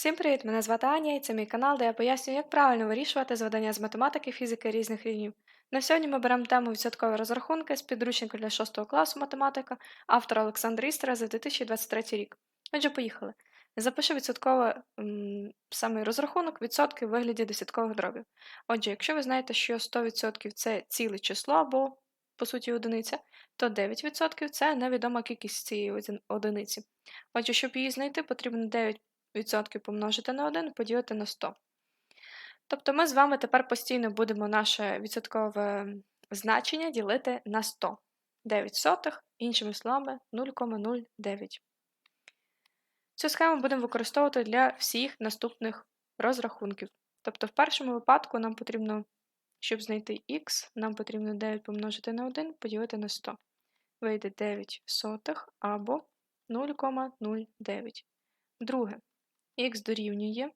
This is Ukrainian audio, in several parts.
Всім привіт! Мене звати Аня і це мій канал, де я пояснюю, як правильно вирішувати завдання з математики, фізики різних рівнів. На сьогодні ми беремо тему відсоткові розрахунки з підручника для 6 класу математика автора Олександра Істера за 2023 рік. Отже, поїхали. Запишу відсотковий саме розрахунок відсотки в вигляді десяткових дробів. Отже, якщо ви знаєте, що 100% це ціле число або, по суті, одиниця, то 9% це невідома кількість цієї одиниці. Отже, щоб її знайти, потрібно 9 відсотків помножити на 1 поділити на 100. Тобто ми з вами тепер постійно будемо наше відсоткове значення ділити на 100. 9 сотих, іншими словами, 0,09. Цю схему будемо використовувати для всіх наступних розрахунків. Тобто, в першому випадку нам потрібно, щоб знайти х, нам потрібно 9 помножити на 1 поділити на 100. Вийде 9 сотих або 0,09. Друге х дорівнює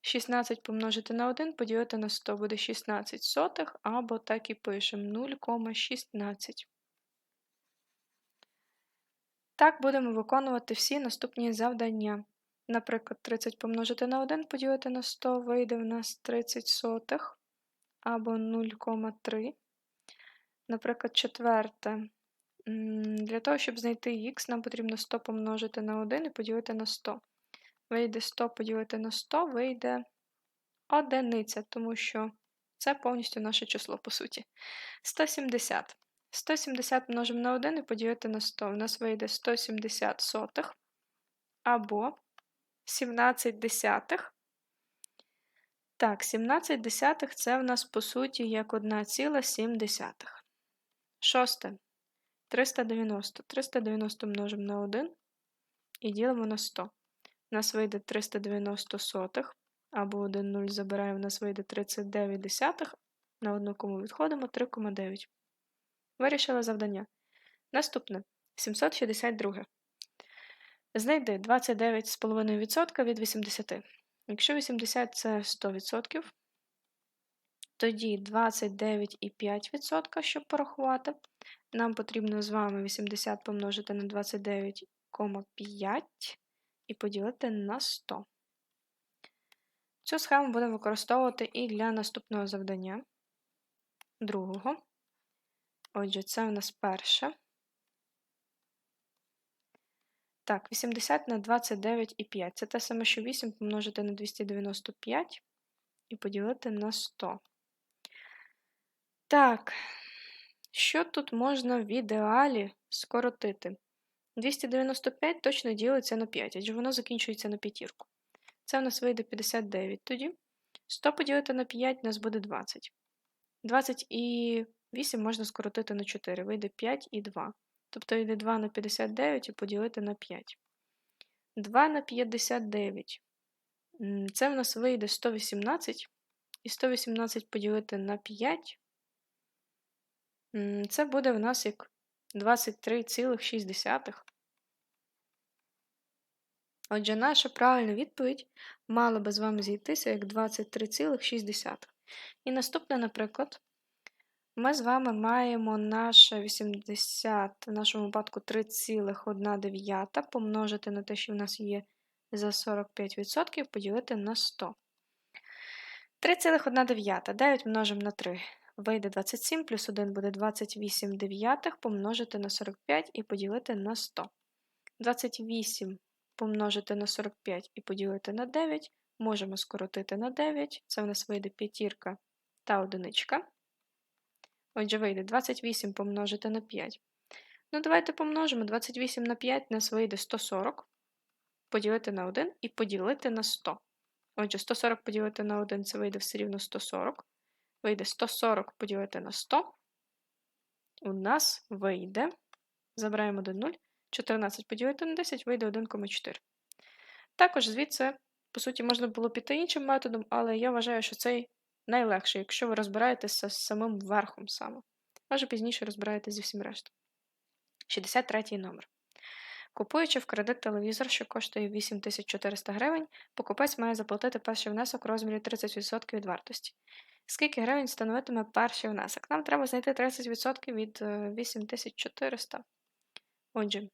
16 помножити на 1 поділити на 100 буде 16 сотих, або так і пишемо 0,16. Так будемо виконувати всі наступні завдання. Наприклад, 30 помножити на 1 поділити на 100 вийде в нас 30 сотих або 0,3. Наприклад, четверте. Для того, щоб знайти х, нам потрібно 100 помножити на 1 і поділити на 100 вийде 100 поділити на 100, вийде одиниця, тому що це повністю наше число, по суті. 170. 170 множимо на 1 і поділити на 100. У нас вийде 170 сотих або 17 десятих. Так, 17 десятих це в нас, по суті, як 1,7. Шосте. 390. 390 множимо на 1 і ділимо на 100. Нас вийде 390 сотих, або 1 0 забираємо, у нас вийде 39 десятих, на одну кому відходимо 3,9. Вирішили завдання. Наступне 762. Знайди 29,5% від 80. Якщо 80 це 100%, тоді 29,5%, щоб порахувати, нам потрібно з вами 80 помножити на 29,5 і поділити на 100. Цю схему будемо використовувати і для наступного завдання, другого. Отже, це у нас перше. Так, 80 на 29,5. Це те саме, що 8 помножити на 295 і поділити на 100. Так, що тут можна в ідеалі скоротити? 295 точно ділиться на 5, адже воно закінчується на п'ятірку. Це у нас вийде 59 тоді. 100 поділити на 5 у нас буде 20. 20 і 8 можна скоротити на 4, вийде 5 і 2. Тобто йде 2 на 59 і поділити на 5. 2 на 59. Це в нас вийде 118. І 118 поділити на 5. Це буде в нас як 23,6. Отже, наша правильна відповідь мала би з вами зійтися як 23,6. І наступне, наприклад, ми з вами маємо наше 80, в нашому випадку 3,1 помножити на те, що в нас є за 45%, поділити на 100. 3,1 9 множимо на 3 вийде 27, плюс 1 буде 28 дев'ятих, помножити на 45 і поділити на 100. 28 помножити на 45 і поділити на 9, можемо скоротити на 9, це в нас вийде п'ятірка та одиничка. Отже, вийде 28 помножити на 5. Ну, давайте помножимо 28 на 5, у нас вийде 140, поділити на 1 і поділити на 100. Отже, 140 поділити на 1 це вийде все рівно 140 вийде 140 поділити на 100. У нас вийде, забираємо 1 0, 14 поділити на 10, вийде 1,4. Також звідси, по суті, можна було піти іншим методом, але я вважаю, що цей найлегший, якщо ви розбираєтеся з самим верхом саме. Може пізніше розбираєтесь зі всім рештом. 63 номер. Купуючи в кредит телевізор, що коштує 8400 гривень, покупець має заплатити перший внесок у розмірі 30% від вартості. Скільки гривень становитиме перший внесок? Нам треба знайти 30% від 8400. Е, Отже,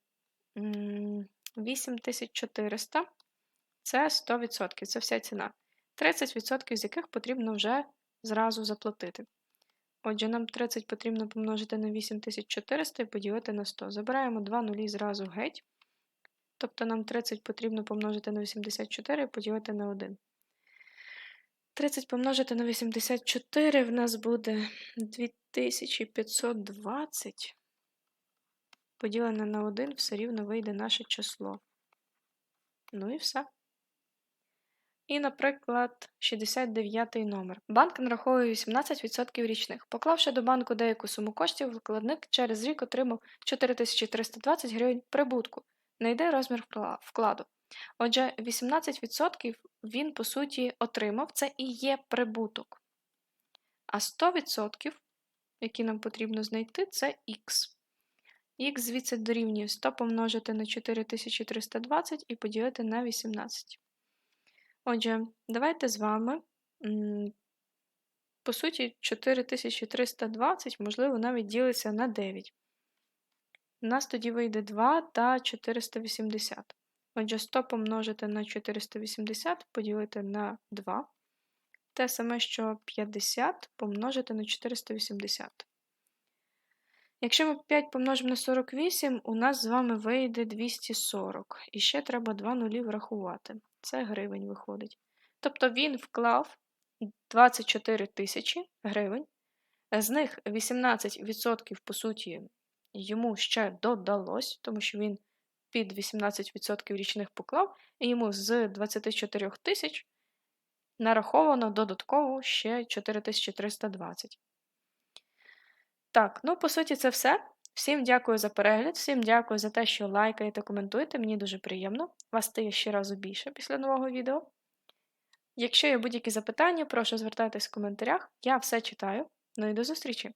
8400 Це 100%, це вся ціна. 30% з яких потрібно вже зразу заплатити. Отже, нам 30 потрібно помножити на 8400 і поділити на 100. Забираємо 2 нулі зразу геть. Тобто нам 30 потрібно помножити на 84 і поділити на 1. 30 помножити на 84 в нас буде 2520. Поділене на 1 все рівно вийде наше число. Ну і все. І, наприклад, 69 номер. Банк нараховує 18% річних. Поклавши до банку деяку суму коштів, вкладник через рік отримав 4320 гривень прибутку. Найде розмір вкладу. Отже, 18% він, по суті, отримав, це і є прибуток. А 100%, які нам потрібно знайти, це х. Х звідси дорівнює 100 помножити на 4320 і поділити на 18. Отже, давайте з вами, по суті, 4320, можливо, навіть ділиться на 9. У нас тоді вийде 2 та 480. Отже, 100 помножити на 480 поділити на 2. Те саме, що 50 помножити на 480. Якщо ми 5 помножимо на 48, у нас з вами вийде 240. І ще треба 2 нулі врахувати. Це гривень виходить. Тобто він вклав 24 тисячі гривень, з них 18%, по суті, йому ще додалось, тому що він під 18% річних поклав, і йому з 24 тисяч нараховано додатково ще 4320. Так, ну, по суті, це все. Всім дякую за перегляд, всім дякую за те, що лайкаєте, коментуєте. Мені дуже приємно. Вас стає ще разу більше після нового відео. Якщо є будь-які запитання, прошу звертайтесь в коментарях. Я все читаю. Ну і до зустрічі!